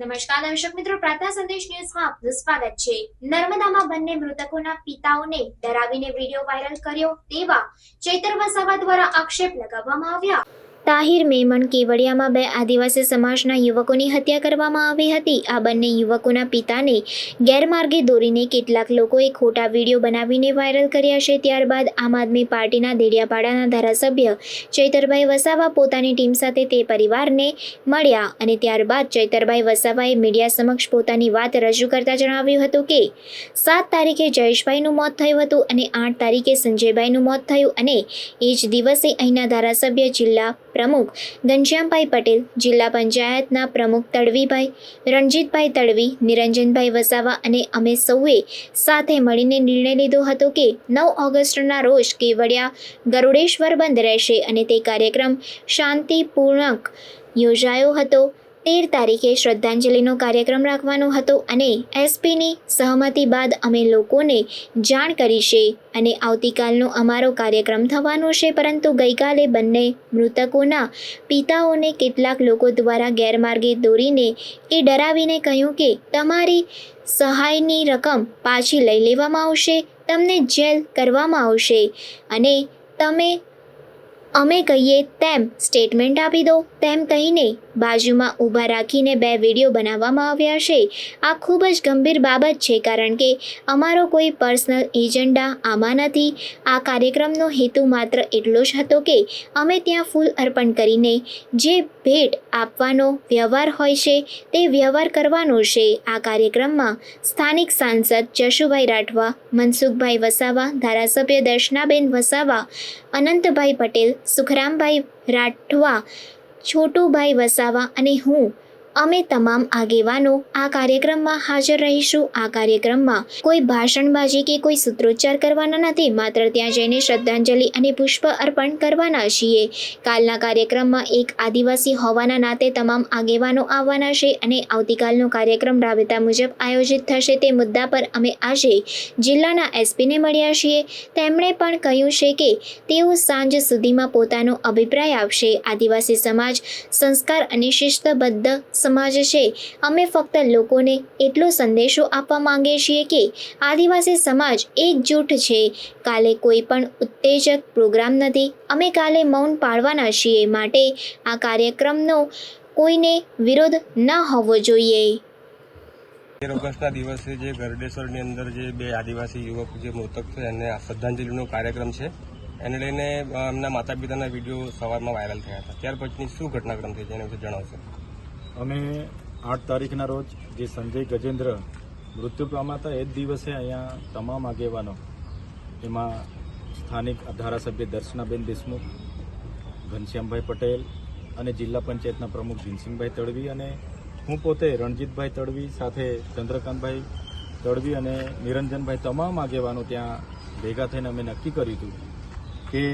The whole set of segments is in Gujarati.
નમસ્કાર, દર્શક મિત્રો પ્રાર્થના સંદેશ ન્યૂઝમાં આપનું સ્વાગત છે. નર્મદામાં બંને મૃતકોના પિતાઓને ડરાવીને વીડિયો વાયરલ કર્યો તેવા ચૈતર વસાવા દ્વારા આક્ષેપ લગાવવામાં આવ્યા. તાહિર મેમણ કેવડિયામાં બે આદિવાસી સમાજના યુવકોની હત્યા કરવામાં આવી હતી. આ બંને યુવકોના પિતાને ગેરમાર્ગે દોરીને કેટલાક લોકોએ ખોટા વીડિયો બનાવીને વાયરલ કર્યા છે. ત્યારબાદ આમ આદમી પાર્ટીના દેડિયાપાડાના ધારાસભ્ય ચૈતરભાઈ વસાવા પોતાની ટીમ સાથે તે પરિવારને મળ્યા અને ત્યારબાદ ચૈતરભાઈ વસાવાએ મીડિયા સમક્ષ પોતાની વાત રજૂ કરતા જણાવ્યું હતું કે, સાત તારીખે જયેશભાઈનું મોત થયું હતું અને આઠ તારીખે સંજયભાઈનું મોત થયું અને એ જ દિવસે અહીંના ધારાસભ્ય જિલ્લા પ્રમુખ ઘનશ્યામભાઈ પટેલ, જિલ્લા પંચાયતના પ્રમુખ તડવીભાઈ, રણજીતભાઈ તડવી, નિરંજનભાઈ વસાવા અને અમે સૌએ સાથે મળીને નિર્ણય લીધો હતો કે નવ ઓગસ્ટના રોજ કેવડિયા ગરુડેશ્વર બંધ રહેશે અને તે કાર્યક્રમ શાંતિપૂર્ણક યોજાયો હતો. તેર તારીખે શ્રદ્ધાંજલિનો કાર્યક્રમ રાખવાનો હતો અને એસપીની સહમતી બાદ અમે લોકોને જાણ કરી છે અને આવતીકાલનો અમારો કાર્યક્રમ થવાનો છે, પરંતુ ગઈકાલે બંને મૃતકોના પિતાઓને કેટલાક લોકો દ્વારા ગેરમાર્ગે દોરીને કે ડરાવીને કહ્યું કે તમારી સહાયની રકમ પાછી લઈ લેવામાં આવશે, તમને જેલ કરવામાં આવશે અને તમે અમે કહીએ, તેમ સ્ટેટમેન્ટ આપી દો. તેમ કહીને બાજુમાં ઊભા રાખીને બે વીડિયો બનાવવામાં આવ્યા છે. આ ખૂબ જ ગંભીર બાબત છે, કારણ કે અમારો કોઈ પર્સનલ એજન્ડા આમાં નથી. આ કાર્યક્રમનો હેતુ માત્ર એટલો જ હતો કે અમે ત્યાં ફૂલ અર્પણ કરીને જે ભેટ આપવાનો વ્યવહાર હોય છે, તે વ્યવહાર કરવાનો છે. આ કાર્યક્રમમાં સ્થાનિક સાંસદ જશુભાઈ રાઠવા, મનસુખભાઈ વસાવા, ધારાસભ્ય દર્શનાબેન વસાવા, અનંતભાઈ પટેલ સુખરામભાઈ રાઠવા છોટુભાઈ વસાવા અને હું અમે તમામ આગેવાનો આ કાર્યક્રમમાં હાજર રહીશું. આ કાર્યક્રમમાં કોઈ ભાષણબાજી કે કોઈ સૂત્રોચ્ચાર કરવાના નથી, માત્ર ત્યાં જઈને શ્રદ્ધાંજલિ અને પુષ્પ અર્પણ કરવાના છીએ. કાલના કાર્યક્રમમાં એક આદિવાસી હોવાના નાતે તમામ આગેવાનો આવવાના છે અને આવતીકાલનો કાર્યક્રમ રાબેતા મુજબ આયોજિત થશે તે મુદ્દા પર અમે આજે જિલ્લાના એસપીને મળ્યા છીએ. તેમણે પણ કહ્યું છે કે તેઓ સાંજ સુધીમાં પોતાનો અભિપ્રાય આપશે. આદિવાસી સમાજ સંસ્કાર અને શિસ્તબદ્ધ સમાજ છે. અમે ફક્ત લોકોને એટલો સંદેશો આપવા માંગીએ છીએ કે આદિવાસી સમાજ એકજૂટ છે. કાલે કોઈ પણ ઉત્તેજક પ્રોગ્રામ નથી. અમે કાલે મૌન પાળવાના છીએ માટે આ કાર્યક્રમનો કોઈને વિરોધ ન હોવો જોઈએ. તેર ઓગસ્ટના દિવસે જે ગરડેશ્વરની અંદર જે બે આદિવાસી યુવક જે મૃતક છે, એને શ્રદ્ધાંજલિનો કાર્યક્રમ છે. એને લઈને એમના માતા પિતાના વીડિયો સવારમાં વાયરલ થયા હતા. ત્યાર પછીની શું ઘટનાક્રમ થઈ છે એના વિશે જણાવશો? અમે આઠ તારીખના રોજ જે સંજય ગજેન્દ્ર મૃત્યુ પામ્યા હતા, એ જ દિવસે અહીંયા તમામ આગેવાનો, એમાં સ્થાનિક ધારાસભ્ય દર્શનાબેન દેશમુખ, ઘનશ્યામભાઈ પટેલ અને જિલ્લા પંચાયતના પ્રમુખ ભીમસિંહભાઈ તડવી અને હું પોતે રણજીતભાઈ તડવી સાથે ચંદ્રકાંતભાઈ તડવી અને નિરંજનભાઈ તમામ આગેવાનો ત્યાં ભેગા થઈને અમે નક્કી કર્યું હતું કે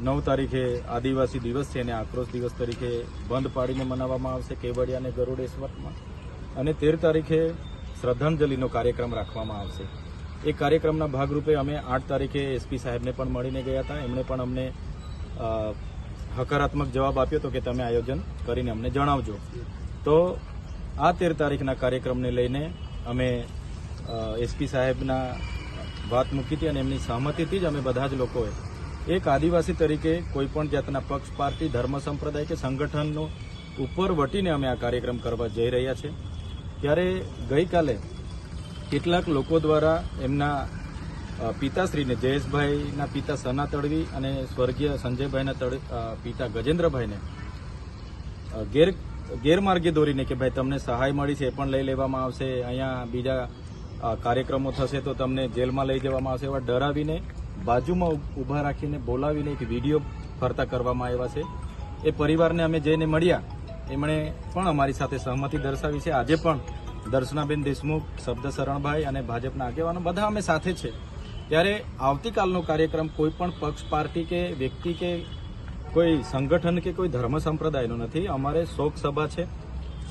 નવ તારીખે આદિવાસી દિવસ છે અને આક્રોશ દિવસ તરીકે બંધ પાડીને મનાવવામાં આવશે કેવડિયા અને ગરુડેશ્વરમાં. અને તેર તારીખે શ્રદ્ધાંજલિનો કાર્યક્રમ રાખવામાં આવશે. એ કાર્યક્રમના ભાગરૂપે અમે આઠ તારીખે એસપી સાહેબને પણ મળીને ગયા હતા. એમણે પણ અમને હકારાત્મક જવાબ આપ્યો હતો કે તમે આયોજન કરીને અમને જણાવજો. તો આ તેર તારીખના કાર્યક્રમને લઈને અમે એસપી સાહેબના વાત મૂકી હતી અને એમની સહમતિથી જ અમે બધા જ લોકોએ એક આદિવાસી તરીકે કોઈ પણ જાતના પક્ષ, પાર્ટી, ધર્મ, સંપ્રદાય કે સંગઠનનો ઉપર વટીને અમે આ કાર્યક્રમ કરવા જઈ રહ્યા છે. ત્યારે ગઈકાલે કેટલાક લોકો દ્વારા એમના પિતાશ્રીને જયેશભાઈના પિતા સના તડવી અને સ્વર્ગીય સંજયભાઈના તડ પિતા ગજેન્દ્રભાઈને ગેર, ગેરમાર્ગે દોરીને કે ભાઈ તમને સહાય મળી છે એ પણ લઈ લેવામાં આવશે, અહીંયા બીજા કાર્યક્રમો થશે તો તમને જેલમાં લઈ જવામાં આવશે એવા ડરાવીને બાજુમાં ઊભા રાખીને બોલાવીને એક વીડિયો ફરતા કરવામાં આવ્યા છે. એ પરિવારને અમે જઈને મળ્યા. એમણે પણ અમારી સાથે સહમતિ દર્શાવી છે. આજે પણ દર્શનાબેન દેશમુખ, શબ્દ શરણભાઈ અને ભાજપના આગેવાનો બધા અમે સાથે છે. ત્યારે આવતીકાલનો કાર્યક્રમ કોઈ પણ પક્ષ, પાર્ટી કે વ્યક્તિ કે કોઈ સંગઠન કે કોઈ ધર્મ સંપ્રદાયનો નથી. અમારે શોક સભા છે.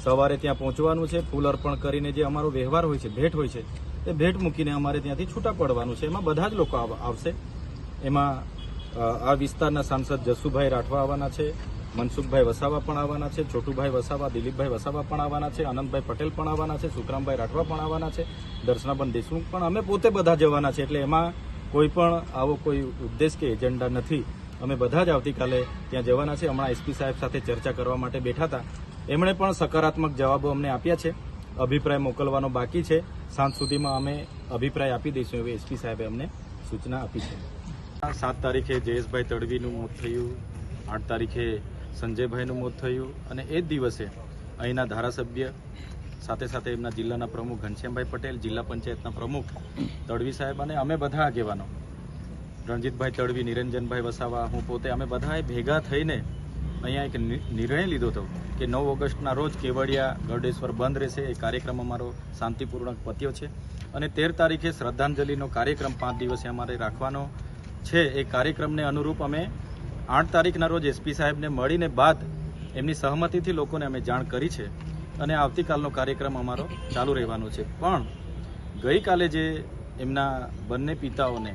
સવારે ત્યાં પહોંચવાનું છે. ફૂલ અર્પણ કરીને જે અમારો વ્યવહાર હોય છે, ભેટ હોય છે એ ભેટ મૂકીને અમારે ત્યાંથી છૂટા પડવાનું છે. એમાં બધા જ લોકો આવશે. એમાં આ વિસ્તારના સાંસદ જસુભાઈ રાઠવા આવવાના છે, મનસુખભાઈ વસાવા પણ આવવાના છે, છોટુભાઈ વસાવા, દિલીપભાઈ વસાવા પણ આવવાના છે, આનંદભાઈ પટેલ પણ આવવાના છે, સુખરામભાઈ રાઠવા પણ આવવાના છે, દર્શનાબેન દેશમુખ પણ અમે પોતે બધા જવાના છે. એટલે એમાં કોઈ પણ આવો કોઈ ઉદ્દેશ કે એજન્ડા નથી. અમે બધા જ આવતીકાલે ત્યાં જવાના છે. હમણાં એસપી સાહેબ સાથે ચર્ચા કરવા માટે બેઠા હતા. એમણે પણ સકારાત્મક જવાબો અમને આપ્યા છે. અભિપ્રાય મોકલવાનો બાકી છે. સાંજ સુધીમાં અમે અભિપ્રાય આપી દઈશું. એવી એસપી સાહેબે અમને સૂચના આપી છે. સાત તારીખે જયેશભાઈ તડવીનું મોત થયું. આઠ તારીખે સંજયભાઈનું મોત થયું. અને એ જ દિવસે અહીંના ધારાસભ્ય, સાથે સાથે એમના જિલ્લાના પ્રમુખ ઘનશ્યામભાઈ પટેલ, જિલ્લા પંચાયતના પ્રમુખ તડવી સાહેબ અને અમે બધા આગેવાનો. રણજીતભાઈ તડવી, નિરંજનભાઈ વસાવા, હું પોતે, અમે બધાએ ભેગા થઈને અહીંયા એક નિર્ણય લીધો હતો કે નવ ઓગસ્ટના રોજ કેવડિયા ગરડેશ્વર બંધ રહેશે. એ કાર્યક્રમ અમારો શાંતિપૂર્વક પત્યો છે. અને તેર તારીખે શ્રદ્ધાંજલિનો કાર્યક્રમ પાંચ દિવસે અમારે રાખવાનો છે. એ કાર્યક્રમને અનુરૂપ અમે આઠ તારીખના રોજ એસપી સાહેબને મળીને બાદ એમની સહમતિથી લોકોને અમે જાણ કરી છે અને આવતીકાલનો કાર્યક્રમ અમારો ચાલુ રહેવાનો છે. પણ ગઈકાલે જે એમના બંને પિતાઓને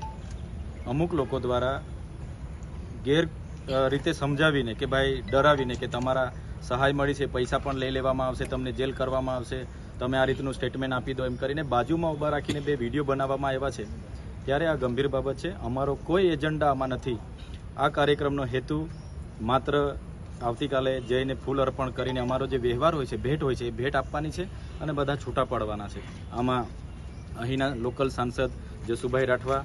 અમુક લોકો દ્વારા ગેર રીતે સમજાવીને કે ભાઈ ડરાવીને કે તમારા સહાય મળી છે, પૈસા પણ લઈ લેવામાં આવશે, તમને જેલ કરવામાં આવશે, તમે આ રીતનું સ્ટેટમેન્ટ આપી દો એમ કરીને બાજુમાં ઊભા રાખીને બે વીડિયો બનાવવામાં આવ્યા છે. ત્યારે આ ગંભીર બાબત છે, અમારો કોઈ એજન્ડા આમાં નથી. આ કાર્યક્રમનો હેતુ માત્ર આવતીકાલે જઈને ફૂલ અર્પણ કરીને અમારો જે વ્યવહાર હોય છે, ભેટ હોય છે, એ ભેટ આપવાની છે અને બધા છૂટા પાડવાના છે. આમાં અહીંના લોકલ સાંસદ જસુભાઈ રાઠવા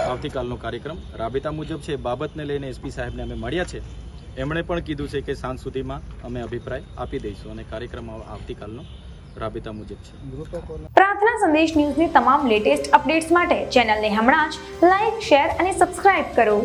આવતીકાલનો કાર્યક્રમ રાબેતા મુજબ છે. બાબતને લઈને એસપી સાહેબને અમે મળ્યા છે. એમણે પણ કીધું છે કે સાંજ સુધીમાં અમે અભિપ્રાય આપી દઈશું અને કાર્યક્રમ આવતીકાલનો રાબેતા મુજબ છે. પ્રાર્થના સંદેશ ન્યૂઝની તમામ લેટેસ્ટ અપડેટ્સ માટે ચેનલને હમણાં જ લાઇક શેર અને સબસ્ક્રાઇબ કરો.